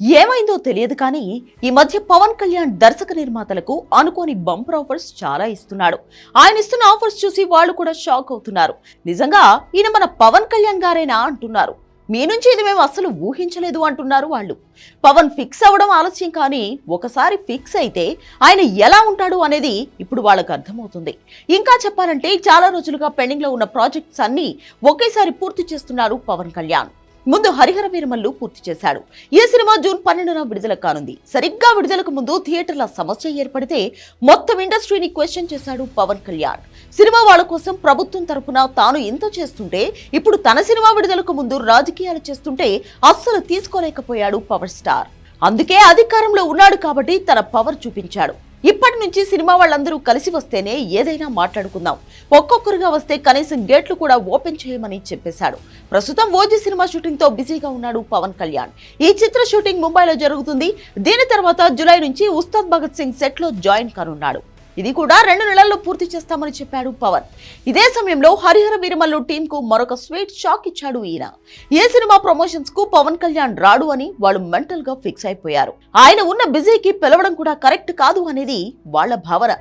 ఏమైందో తెలియదు కానీ ఈ మధ్య పవన్ కళ్యాణ్ దర్శక నిర్మాతలకు అనుకోని బంపర్ ఆఫర్స్ చాలా ఇస్తున్నాడు. ఆయన ఇస్తున్న ఆఫర్స్ చూసి వాళ్ళు కూడా షాక్ అవుతున్నారు. నిజంగా ఈయన మన పవన్ కళ్యాణ్ గారేనా అంటున్నారు. మీ నుంచి ఇది మేము అస్సలు ఊహించలేదు అంటున్నారు వాళ్ళు. పవన్ ఫిక్స్ అవ్వడం ఆలస్యం కానీ ఒకసారి ఫిక్స్ అయితే ఆయన ఎలా ఉంటాడు అనేది ఇప్పుడు వాళ్ళకు అర్థమవుతుంది. ఇంకా చెప్పాలంటే చాలా రోజులుగా పెండింగ్లో ఉన్న ప్రాజెక్ట్స్ అన్నీ ఒకేసారి పూర్తి చేస్తున్నారు పవన్ కళ్యాణ్. ముందు హరిహర వీరమల్లు పూర్తి చేశాడు. ఈ సినిమా జూన్ పన్నెండున విడుదల కానుంది. సరిగ్గా విడుదలకు ముందు థియేటర్ల సమస్య ఏర్పడితే మొత్తం ఇండస్ట్రీని క్వశ్చన్ చేశాడు పవన్ కళ్యాణ్. సినిమా వాళ్ళ కోసం ప్రభుత్వం తరపున తాను ఇంత చేస్తుంటే ఇప్పుడు తన సినిమా విడుదలకు ముందు రాజకీయాలు చేస్తుంటే అస్సలు తీసుకోలేకపోయాడు పవర్ స్టార్. అందుకే అధికారంలో ఉన్నాడు కాబట్టి తన పవర్ చూపించాడు. నుంచి సినిమా వాళ్ళందరూ కలిసి వస్తేనే ఏదైనా మాట్లాడుకుందాం. ఒక్కొక్కరుగా వస్తే కనీసం గేట్లు కూడా ఓపెన్ చేయమని చెప్పేశాడు. ప్రస్తుతం ఓజీ సినిమా షూటింగ్తో బిజీగా ఉన్నాడు పవన్ కళ్యాణ్. ఈ చిత్ర షూటింగ్ ముంబైలో జరుగుతుంది. దీని తర్వాత జులై నుంచి ఉస్తాద్ భగత్ సింగ్ సెట్లో జాయిన్ కానున్నాడు. ఇది కూడా రెండు నెలల్లో పూర్తి చేస్తామని చెప్పాడు పవన్. ఇదే సమయంలో హరిహర వీరమల్లు టీం కు మరొక స్వీట్ షాక్ ఇచ్చాడు ఈయన. ఏ సినిమా ప్రమోషన్స్కు పవన్ కళ్యాణ్ రాడు అని వాళ్ళు మెంటల్గా ఫిక్స్ అయిపోయారు. ఆయన ఉన్న బిజీకి పిలవడం కూడా కరెక్ట్ కాదు అనేది వాళ్ళ భావన.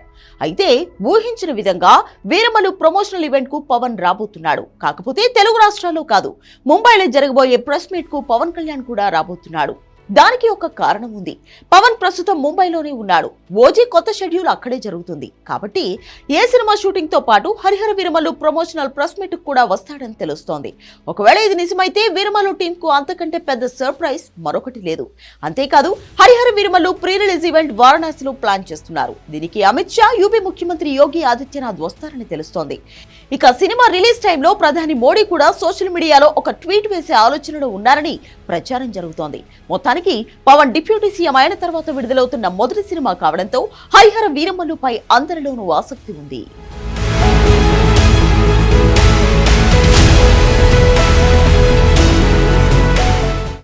అయితే ఊహించిన విధంగా వీరమలు ప్రమోషనల్ ఈవెంట్కు పవన్ రాబోతున్నాడు. కాకపోతే తెలుగు రాష్ట్రాల్లో కాదు. ముంబైలో జరగబోయే ప్రెస్ మీట్కు పవన్ కళ్యాణ్ కూడా రాబోతున్నాడు. దానికి ఒక కారణం ఉంది. పవన్ ప్రస్తుతం ముంబైలోనే ఉన్నాడు. ఓజీ కొత్త షెడ్యూల్ అక్కడే జరుగుతుంది. కాబట్టి ఏ సినిమా షూటింగ్తో పాటు Harihara Veeramallu promotional press meet కూడా వస్తాడని తెలుస్తోంది. ఒకవేళ ఇది నిజమైతే విరమలు టీం కు అంతకంటే పెద్ద సర్ప్రైజ్ మరొకటి లేదు. అంతేకాదు Harihara Veeramallu pre release event వారణాసిలో ప్లాన్ చేస్తున్నారు. దీనికి అమిత్ షా యూపీ ముఖ్యమంత్రి యోగి ఆదిత్యనాథ్ వస్తారని తెలుస్తోంది. ఇక సినిమా రిలీజ్ టైంలో ప్రధాని మోడీ కూడా సోషల్ మీడియాలో ఒక ట్వీట్ వేసే ఆలోచనలో ఉన్నారని ప్రచారం జరుగుతోంది. మొత్తానికి పవన్ డిప్యూటీ సీఎం అయిన తర్వాత విడుదలవుతున్న మొదటి సినిమా కావడంతో హరిహర వీరమ్మలుపై అందరిలోనూ ఆసక్తి ఉంది.